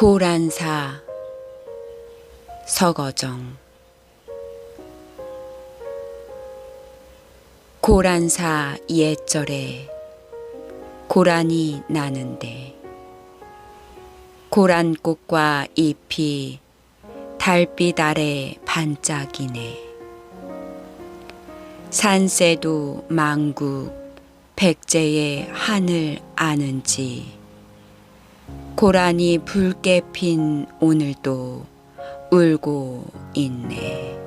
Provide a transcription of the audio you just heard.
고란사 서거정. 고란사 옛절에 고란이 나는데 고란꽃과 잎이 달빛 아래 반짝이네. 산새도 망국 백제의 하늘 아는지 고란이 붉게 핀 오늘도 울고 있네.